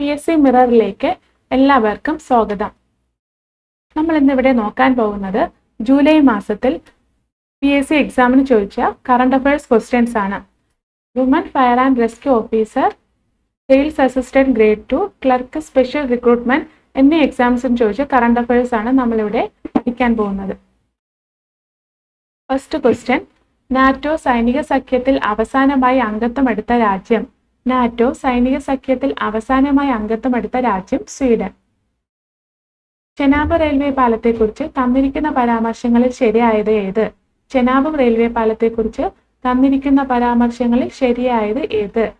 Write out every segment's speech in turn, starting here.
P S C മിററിലേക്ക് എല്ലാവർക്കും സ്വാഗതം. നമ്മൾ ഇന്നിവിടെ നോക്കാൻ പോകുന്നത് ജൂലൈ മാസത്തിൽ പി എസ് സി എക്സാമിന് ചോദിച്ച കറണ്ട് അഫയേഴ്സ് ക്വസ്റ്റ്യൻസ് ആണ്. Woman fire and rescue officer sales assistant grade two clerk special recruitment എന്നീ എക്സാംസിന് ചോദിച്ച കറണ്ട് അഫയേഴ്സ് ആണ് നമ്മളിവിടെ പഠിക്കാൻ പോകുന്നത്. ഫസ്റ്റ് ക്വസ്റ്റ്യൻ നാറ്റോ സൈനിക സഖ്യത്തിൽ അവസാനമായി അംഗത്വം എടുത്ത രാജ്യം. നാറ്റോ സൈനിക സഖ്യത്തിൽ അവസാനമായി അംഗത്വം എടുത്ത രാജ്യം സ്വീഡൻ. ചെനാബ് റെയിൽവേ പാലത്തെക്കുറിച്ച് തന്നിരിക്കുന്ന പരാമർശങ്ങളിൽ ശരിയായത് ഏത്? ചെനാബ് റെയിൽവേ പാലത്തെക്കുറിച്ച് തന്നിരിക്കുന്ന പരാമർശങ്ങളിൽ ശരിയായത് ഏത്?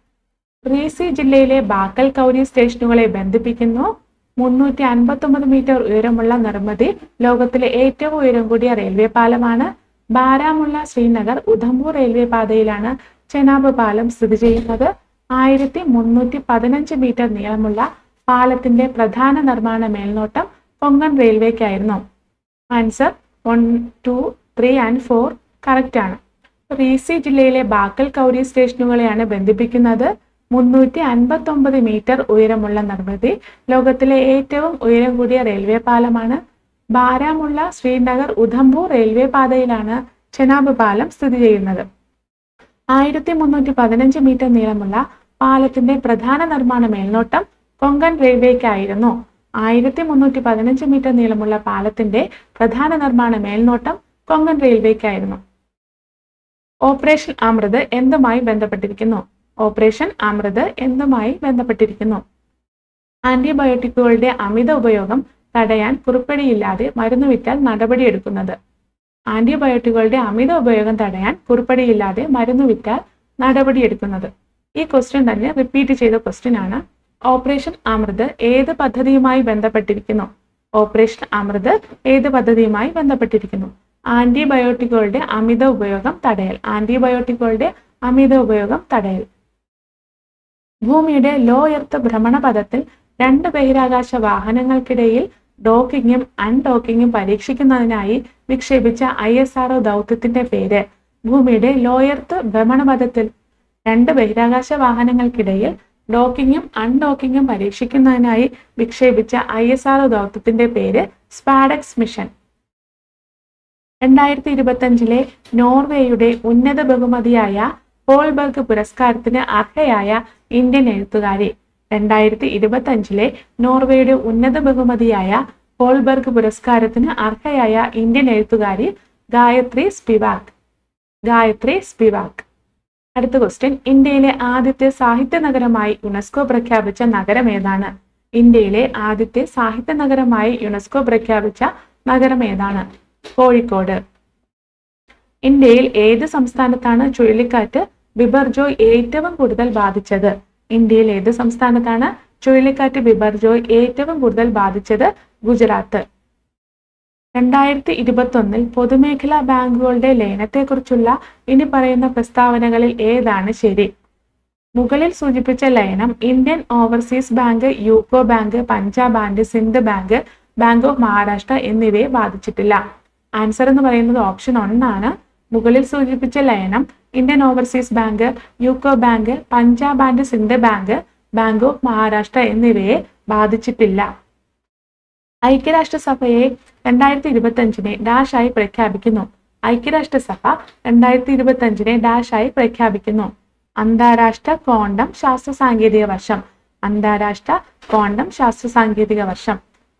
റീസി ജില്ലയിലെ ബാക്കൽ കൗരി സ്റ്റേഷനുകളെ ബന്ധിപ്പിക്കുന്നു. മുന്നൂറ്റി അൻപത്തൊമ്പത് മീറ്റർ ഉയരമുള്ള നിർമ്മിതി ലോകത്തിലെ ഏറ്റവും ഉയരം കൂടിയ റെയിൽവേ പാലമാണ്. ബാരാമുള്ള ശ്രീനഗർ ഉധംപൂർ റെയിൽവേ പാതയിലാണ് ചെനാബ് പാലം സ്ഥിതി ചെയ്യുന്നത്. ആയിരത്തി മുന്നൂറ്റി പതിനഞ്ച് മീറ്റർ നീളമുള്ള പാലത്തിന്റെ പ്രധാന നിർമ്മാണ മേൽനോട്ടം Konkan റെയിൽവേക്കായിരുന്നു. Answer one two three and four correct ആണ്. റീസി ജില്ലയിലെ ബാക്കൽ കൗരി സ്റ്റേഷനുകളെയാണ് ബന്ധിപ്പിക്കുന്നത്. മുന്നൂറ്റി അൻപത്തൊമ്പത് മീറ്റർ ഉയരമുള്ള നിർമ്മിതി ലോകത്തിലെ ഏറ്റവും ഉയരം കൂടിയ റെയിൽവേ പാലമാണ്. ബാരാമുള്ള ശ്രീനഗർ ഉധംപൂർ റെയിൽവേ പാതയിലാണ് ചെനാബ് പാലം സ്ഥിതി ചെയ്യുന്നത്. ആയിരത്തി മുന്നൂറ്റി പതിനഞ്ച് മീറ്റർ നീളമുള്ള പാലത്തിന്റെ പ്രധാന നിർമ്മാണ മേൽനോട്ടം കൊങ്കൺ റെയിൽവേക്കായിരുന്നു. ആയിരത്തി മുന്നൂറ്റി പതിനഞ്ച് മീറ്റർ നീളമുള്ള പാലത്തിന്റെ പ്രധാന നിർമ്മാണ മേൽനോട്ടം കൊങ്കൺ റെയിൽവേക്കായിരുന്നു. ഓപ്പറേഷൻ അമൃത് എന്തുമായി ബന്ധപ്പെട്ടിരിക്കുന്നു? ഓപ്പറേഷൻ അമൃത് എന്തുമായി ബന്ധപ്പെട്ടിരിക്കുന്നു? ആന്റിബയോട്ടിക്കുകളുടെ അമിത ഉപയോഗം തടയാൻ കുറിപ്പടിയില്ലാതെ മരുന്ന് വിറ്റാൽ നടപടിയെടുക്കുന്നത്. ആന്റിബയോട്ടിക്കുകളുടെ അമിത ഉപയോഗം തടയാൻ കുറിപ്പടിയില്ലാതെ മരുന്ന് വിറ്റാൽ നടപടിയെടുക്കുന്നത്. ഈ ക്വസ്റ്റ്യൻ തന്നെ റിപ്പീറ്റ് ചെയ്ത ക്വസ്റ്റ്യൻ ആണ്. ഓപ്പറേഷൻ അമൃത് ഏത് പദ്ധതിയുമായി ബന്ധപ്പെട്ടിരിക്കുന്നു? ഓപ്പറേഷൻ അമൃത് ഏത് പദ്ധതിയുമായി ബന്ധപ്പെട്ടിരിക്കുന്നു? ആന്റിബയോട്ടിക്കുകളുടെ അമിത ഉപയോഗം തടയൽ. ആന്റിബയോട്ടിക്കുകളുടെ അമിത ഉപയോഗം തടയൽ. ഭൂമിയുടെ ലോ എർത്ത് ഭ്രമണപഥത്തിൽ രണ്ട് ബഹിരാകാശ വാഹനങ്ങൾക്കിടയിൽ ഡോക്കിങ്ങും അൺഡോക്കിങ്ങും പരീക്ഷിക്കുന്നതിനായി വിക്ഷേപിച്ച ഐ എസ് ആർ ദൗത്യത്തിന്റെ പേര്. ഭൂമിയുടെ ലോയർത്ത് ഭ്രമണപഥത്തിൽ രണ്ട് ബഹിരാകാശ വാഹനങ്ങൾക്കിടയിൽ ഡോക്കിങ്ങും അൺഡോക്കിങ്ങും പരീക്ഷിക്കുന്നതിനായി വിക്ഷേപിച്ച ഐ എസ് ആർ ദൗത്യത്തിന്റെ പേര് സ്പാഡക്സ് മിഷൻ. രണ്ടായിരത്തി ഇരുപത്തഞ്ചിലെ നോർവേയുടെ ഉന്നത ബഹുമതിയായ ഹോൾബർഗ് പുരസ്കാരത്തിന് അർഹയായ ഇന്ത്യൻ എഴുത്തുകാരി. രണ്ടായിരത്തി ഇരുപത്തഞ്ചിലെ നോർവേയുടെ ഉന്നത ബഹുമതിയായ ഹോൾബർഗ് പുരസ്കാരത്തിന് അർഹയായ ഇന്ത്യൻ എഴുത്തുകാരി ഗായത്രി സ്പിവാക്. ഗായത്രി സ്പിവാക്. അടുത്ത ക്വസ്റ്റ്യൻ ഇന്ത്യയിലെ ആദ്യത്തെ സാഹിത്യ നഗരമായി യുനെസ്കോ പ്രഖ്യാപിച്ച നഗരം ഏതാണ്? ഇന്ത്യയിലെ ആദ്യത്തെ സാഹിത്യ നഗരമായി യുനെസ്കോ പ്രഖ്യാപിച്ച നഗരം ഏതാണ്? കോഴിക്കോട്. ഇന്ത്യയിൽ ഏത് സംസ്ഥാനത്താണ് ചുഴലിക്കാറ്റ് ബിബർജോയ് ഏറ്റവും കൂടുതൽ ബാധിച്ചത്? ഇന്ത്യയിൽ ഏത് സംസ്ഥാനത്താണ് ചുഴലിക്കാറ്റ് ബിബർജോയ് ഏറ്റവും കൂടുതൽ ബാധിച്ചത്? ഗുജറാത്ത്. രണ്ടായിരത്തി ഇരുപത്തൊന്നിൽ പൊതുമേഖലാ ബാങ്കുകളുടെ ലയനത്തെക്കുറിച്ചുള്ള ഇനി പറയുന്ന പ്രസ്താവനകളിൽ ഏതാണ് ശരി? മുകളിൽ സൂചിപ്പിച്ച ലയനം Indian overseas bank UCO bank Punjab and Sindh bank bank of Maharashtra എന്നിവയെ ബാധിച്ചിട്ടില്ല. ആൻസർ എന്ന് പറയുന്നത് ഓപ്ഷൻ ഒന്നാണ്. മുകളിൽ സൂചിപ്പിച്ച ലയനം Indian overseas bank UCO bank Punjab and Sindh bank bank of Maharashtra എന്നിവയെ ബാധിച്ചിട്ടില്ല. ഐക്യരാഷ്ട്രസഭയെ രണ്ടായിരത്തി ഇരുപത്തി അഞ്ചിനെ ആയി പ്രഖ്യാപിക്കുന്നു. ഐക്യരാഷ്ട്രസഭ രണ്ടായിരത്തി ഇരുപത്തി അഞ്ചിനെ ആയി പ്രഖ്യാപിക്കുന്നു. അന്താരാഷ്ട്ര ക്വാണ്ടം ശാസ്ത്ര സാങ്കേതിക വർഷം. അന്താരാഷ്ട്ര ക്വാണ്ടം ശാസ്ത്ര സാങ്കേതിക വർഷം.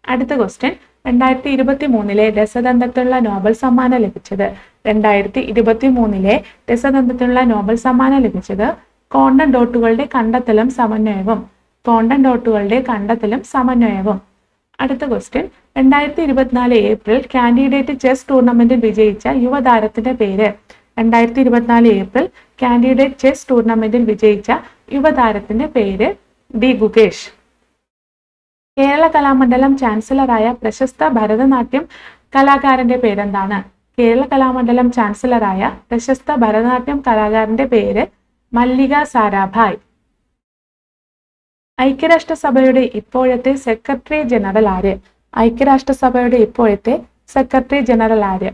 അടുത്ത ക്വസ്റ്റ്യൻ രണ്ടായിരത്തി ഇരുപത്തി മൂന്നിലെ രസതന്ത്രത്തിനുള്ള നോബൽ സമ്മാനം ലഭിച്ചത്. രണ്ടായിരത്തി ഇരുപത്തി മൂന്നിലെ രസതന്ത്രത്തിനുള്ള നോബൽ സമ്മാനം ലഭിച്ചത് കോണ്ടൻ ഡോട്ടുകളുടെ കണ്ടെത്തലും സമന്വയവും. കോണ്ടൻ ഡോട്ടുകളുടെ കണ്ടെത്തലും സമന്വയവും. അടുത്ത ക്വസ്റ്റ്യൻ രണ്ടായിരത്തി ഇരുപത്തിനാല് ഏപ്രിൽ കാൻഡിഡേറ്റ് ചെസ് ടൂർണമെന്റിൽ വിജയിച്ച യുവതാരത്തിന്റെ പേര്. രണ്ടായിരത്തി ഇരുപത്തിനാല് ഏപ്രിൽ കാൻഡിഡേറ്റ് ചെസ് ടൂർണമെന്റിൽ വിജയിച്ച യുവതാരത്തിന്റെ പേര് ഡി ഗുകേഷ്. കേരള കലാമണ്ഡലം ചാൻസലറായ പ്രശസ്ത ഭരതനാട്യം കലാകാരന്റെ പേരെന്താണ്? കേരള കലാമണ്ഡലം ചാൻസലറായ പ്രശസ്ത ഭരതനാട്യം കലാകാരന്റെ പേര് മല്ലിക സാരാഭായ്. ഐക്യരാഷ്ട്രസഭയുടെ ഇപ്പോഴത്തെ സെക്രട്ടറി ജനറൽ ആര്? ഐക്യരാഷ്ട്രസഭയുടെ ഇപ്പോഴത്തെ സെക്രട്ടറി ജനറൽ ആര്?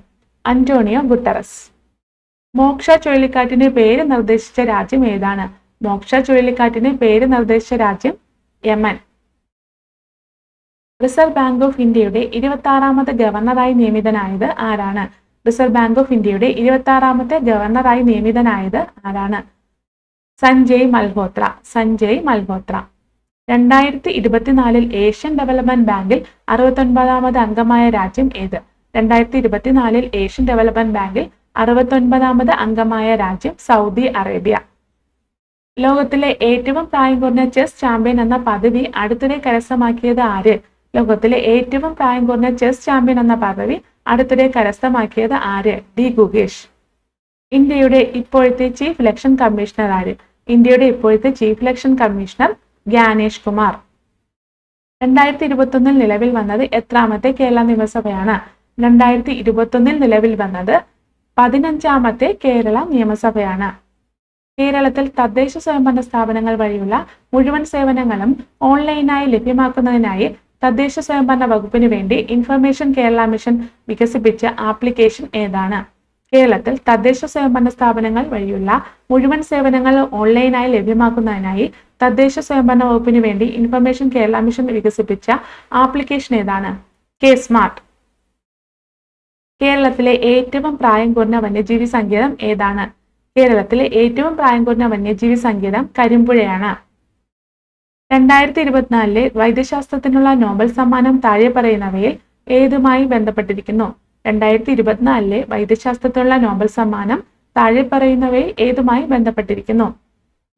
Antonio Guterres. മോക്ഷ ചുഴലിക്കാറ്റിന് പേര് നിർദ്ദേശിച്ച രാജ്യം ഏതാണ്? മോക്ഷ ചുഴലിക്കാറ്റിന് പേര് നിർദ്ദേശിച്ച രാജ്യം യമൻ. റിസർവ് ബാങ്ക് ഓഫ് ഇന്ത്യയുടെ ഇരുപത്തി ആറാമത്തെ ഗവർണറായി നിയമിതനായത് ആരാണ്? റിസർവ് ബാങ്ക് ഓഫ് ഇന്ത്യയുടെ ഇരുപത്തി ആറാമത്തെ ഗവർണറായി നിയമിതനായത് ആരാണ്? സഞ്ജയ് മൽഹോത്ര. സഞ്ജയ് മൽഹോത്ര. രണ്ടായിരത്തി ഇരുപത്തിനാലിൽ ഏഷ്യൻ ഡെവലപ്മെന്റ് ബാങ്കിൽ അറുപത്തൊൻപതാമത് അംഗമായ രാജ്യം ഏത്? രണ്ടായിരത്തി ഇരുപത്തിനാലിൽ ഏഷ്യൻ ഡെവലപ്മെന്റ് ബാങ്കിൽ അറുപത്തൊൻപതാമത് അംഗമായ രാജ്യം സൗദി അറേബ്യ. ലോകത്തിലെ ഏറ്റവും പ്രായം കുറഞ്ഞ ചെസ് ചാമ്പ്യൻ എന്ന പദവി അടുത്തിടെ കരസ്ഥമാക്കിയത് ആര്? ലോകത്തിലെ ഏറ്റവും പ്രായം കുറഞ്ഞ ചെസ് ചാമ്പ്യൻ എന്ന പദവി അടുത്തിടെ കരസ്ഥമാക്കിയത് ആര്? ഡി ഗുഗേഷ് ഇന്ത്യയുടെ ഇപ്പോഴത്തെ ചീഫ് ഇലക്ഷൻ കമ്മീഷണർ ആര്? ഇന്ത്യയുടെ ഇപ്പോഴത്തെ chief election commissioner Gyanesh Kumar. രണ്ടായിരത്തി ഇരുപത്തൊന്നിൽ നിലവിൽ വന്നത് എത്രാമത്തെ കേരള നിയമസഭയാണ്. രണ്ടായിരത്തി ഇരുപത്തൊന്നിൽ നിലവിൽ വന്നത് പതിനഞ്ചാമത്തെ കേരള നിയമസഭയാണ്. കേരളത്തിൽ തദ്ദേശ സ്വയംഭരണ സ്ഥാപനങ്ങൾ വഴിയുള്ള മുഴുവൻ സേവനങ്ങളും ഓൺലൈനായി ലഭ്യമാക്കുന്നതിനായി തദ്ദേശ സ്വയംഭരണ വകുപ്പിന് വേണ്ടി ഇൻഫർമേഷൻ കേരള മിഷൻ വികസിപ്പിച്ച ആപ്ലിക്കേഷൻ ഏതാണ്? കേരളത്തിൽ തദ്ദേശ സ്വയംഭരണ സ്ഥാപനങ്ങൾ വഴിയുള്ള മുഴുവൻ സേവനങ്ങൾ ഓൺലൈനായി ലഭ്യമാക്കുന്നതിനായി തദ്ദേശ സ്വയംഭരണ വകുപ്പിന് വേണ്ടി ഇൻഫർമേഷൻ കേരള മിഷൻ വികസിപ്പിച്ച ആപ്ലിക്കേഷൻ ഏതാണ്? K smart. കേരളത്തിലെ ഏറ്റവും പ്രായം കുറഞ്ഞ വന്യജീവി സങ്കേതം ഏതാണ്? കേരളത്തിലെ ഏറ്റവും പ്രായം കുറഞ്ഞ വന്യജീവി സങ്കേതം കരിമ്പുഴയാണ്. രണ്ടായിരത്തി ഇരുപത്തിനാലിലെ വൈദ്യശാസ്ത്രത്തിനുള്ള നോബൽ സമ്മാനം താഴെ പറയുന്നവയിൽ ഏതുമായി ബന്ധപ്പെട്ടിരിക്കുന്നു? രണ്ടായിരത്തി ഇരുപത്തിനാലിലെ വൈദ്യശാസ്ത്രത്തിനുള്ള നോബൽ സമ്മാനം താഴെ പറയുന്നവയിൽ ഏതുമായി ബന്ധപ്പെട്ടിരിക്കുന്നു?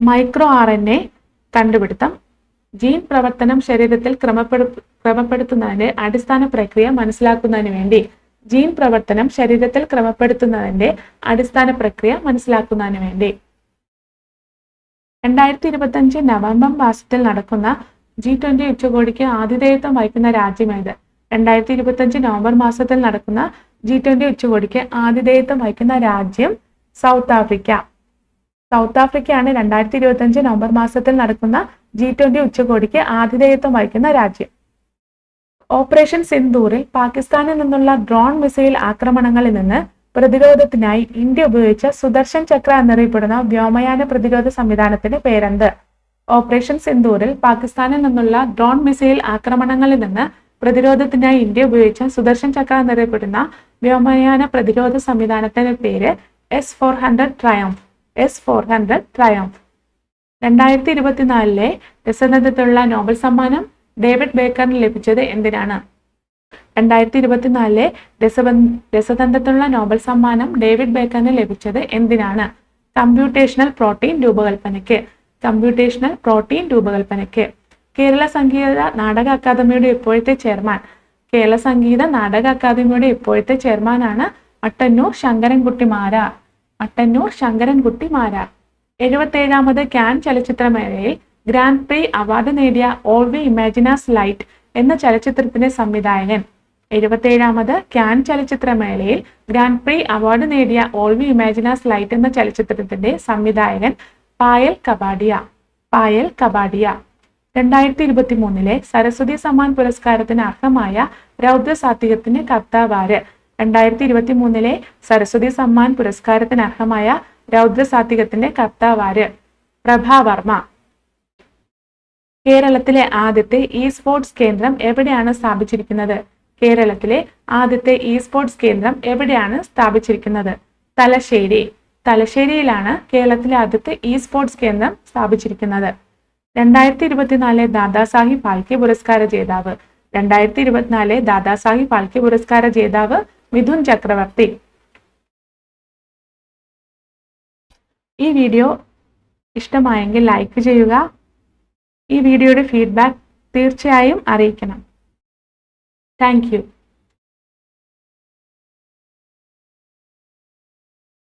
മൈക്രോ ആർ എൻ എ കണ്ടുപിടുത്തം. ജീൻ പ്രവർത്തനം ശരീരത്തിൽ ക്രമപ്പെടു ക്രമപ്പെടുത്തുന്നതിന്റെ അടിസ്ഥാന പ്രക്രിയ മനസ്സിലാക്കുന്നതിന് വേണ്ടി ജീൻ പ്രവർത്തനം ശരീരത്തിൽ ക്രമപ്പെടുത്തുന്നതിന്റെ അടിസ്ഥാന പ്രക്രിയ മനസ്സിലാക്കുന്നതിന് വേണ്ടി. രണ്ടായിരത്തി ഇരുപത്തഞ്ച് നവംബർ മാസത്തിൽ നടക്കുന്ന ജി ട്വന്റി ഉച്ചകോടിക്ക് ആതിഥേയത്വം വഹിക്കുന്ന രാജ്യമേത് രണ്ടായിരത്തി ഇരുപത്തഞ്ച് നവംബർ മാസത്തിൽ നടക്കുന്ന ജി ട്വന്റി ഉച്ചകോടിക്ക് ആതിഥേയത്വം വഹിക്കുന്ന രാജ്യം സൗത്ത് ആഫ്രിക്ക. സൗത്ത് ആഫ്രിക്കയാണ് രണ്ടായിരത്തി ഇരുപത്തഞ്ച് നവംബർ മാസത്തിൽ നടക്കുന്ന ജി ട്വന്റി ഉച്ചകോടിക്ക് ആതിഥേയത്വം വഹിക്കുന്ന രാജ്യം. ഓപ്പറേഷൻ സിന്ദൂറിൽ പാകിസ്ഥാനിൽ നിന്നുള്ള ഡ്രോൺ മിസൈൽ ആക്രമണങ്ങളിൽ നിന്ന് പ്രതിരോധത്തിനായി ഇന്ത്യ ഉപയോഗിച്ച സുദർശൻ ചക്ര എന്നറിയപ്പെടുന്ന വ്യോമയാന പ്രതിരോധ സംവിധാനത്തിന് പേരെന്ത്? ഓപ്പറേഷൻ സിന്ദൂറിൽ പാകിസ്ഥാനിൽ നിന്നുള്ള ഡ്രോൺ മിസൈൽ ആക്രമണങ്ങളിൽ നിന്ന് പ്രതിരോധത്തിനായി ഇന്ത്യ ഉപയോഗിച്ച സുദർശൻ ചക്ര എന്നറിയപ്പെടുന്ന വ്യോമയാന പ്രതിരോധ സംവിധാനത്തിന്റെ പേര് S four hundred triumph S four hundred triumph രണ്ടായിരത്തി ഇരുപത്തിനാലിലെ രസതന്ത്രത്തിലുള്ള നോബൽ സമ്മാനം ഡേവിഡ് ബേക്കറിന് ലഭിച്ചത് എന്തിനാണ്? രണ്ടായിരത്തി ഇരുപത്തിനാലിലെ രസബ നോബൽ സമ്മാനം ഡേവിഡ് ബേക്കറിന് ലഭിച്ചത് എന്തിനാണ്? കമ്പ്യൂട്ടേഷണൽ പ്രോട്ടീൻ രൂപകൽപ്പനയ്ക്ക്. കമ്പ്യൂട്ടേഷണൽ പ്രോട്ടീൻ രൂപകൽപ്പനയ്ക്ക്. കേരള സംഗീത നാടക അക്കാദമിയുടെ ഇപ്പോഴത്തെ ചെയർമാൻ. കേരള സംഗീത നാടക അക്കാദമിയുടെ ഇപ്പോഴത്തെ ചെയർമാനാണ് മട്ടന്നൂർ ശങ്കരൻകുട്ടി മാരാർ മട്ടന്നൂർ ശങ്കരൻകുട്ടി മാരാർ എഴുപത്തേഴാമത് ക്യാൻ ചലച്ചിത്രമേളയിൽ ഗ്രാൻഡ് പ്രീ അവാർഡ് നേടിയ all we imagine as light എന്ന ചലച്ചിത്രത്തിന്റെ സംവിധായകൻ. എഴുപത്തേഴാമത് ക്യാൻ ചലച്ചിത്രമേളയിൽ ഗ്രാൻഡ് പ്രീ അവാർഡ് നേടിയ all we imagine as light എന്ന ചലച്ചിത്രത്തിന്റെ സംവിധായകൻ പായൽ കബാഡിയ. പായൽ കബാഡിയ. രണ്ടായിരത്തി ഇരുപത്തി മൂന്നിലെ സരസ്വതി സമ്മാൻ പുരസ്കാരത്തിന് അർഹമായ രൗദ്ര സാത്വികത്തിന് കർത്താവാര് രണ്ടായിരത്തി ഇരുപത്തി മൂന്നിലെ സരസ്വതി സമ്മാൻ പുരസ്കാരത്തിന് അർഹമായ രൗദ്ര സാത്വികത്തിന്റെ കർത്താവാര് പ്രഭാവർമ്മ കേരളത്തിലെ ആദ്യത്തെ ഇ സ്പോർട്സ് കേന്ദ്രം എവിടെയാണ് സ്ഥാപിച്ചിരിക്കുന്നത്? കേരളത്തിലെ ആദ്യത്തെ ഇ സ്പോർട്സ് കേന്ദ്രം എവിടെയാണ് സ്ഥാപിച്ചിരിക്കുന്നത്? തലശ്ശേരി. തലശ്ശേരിയിലാണ് കേരളത്തിലെ ആദ്യത്തെ ഇ സ്പോർട്സ് കേന്ദ്രം സ്ഥാപിച്ചിരിക്കുന്നത്. രണ്ടായിരത്തി ഇരുപത്തിനാലിലെ ദാദാസാഹിബ് ഫാൽക്കെ പുരസ്കാര ജേതാവ്. രണ്ടായിരത്തി ഇരുപത്തിനാലിലെ ദാദാസാഹിബ് ഫാൽക്കെ പുരസ്കാര ജേതാവ് മിഥുൻ ചക്രവർത്തി. ഈ വീഡിയോ ഇഷ്ടമായെങ്കിൽ ലൈക്ക് ചെയ്യുക. ഈ വീഡിയോയുടെ ഫീഡ്ബാക്ക് തീർച്ചയായും അറിയിക്കണം. താങ്ക്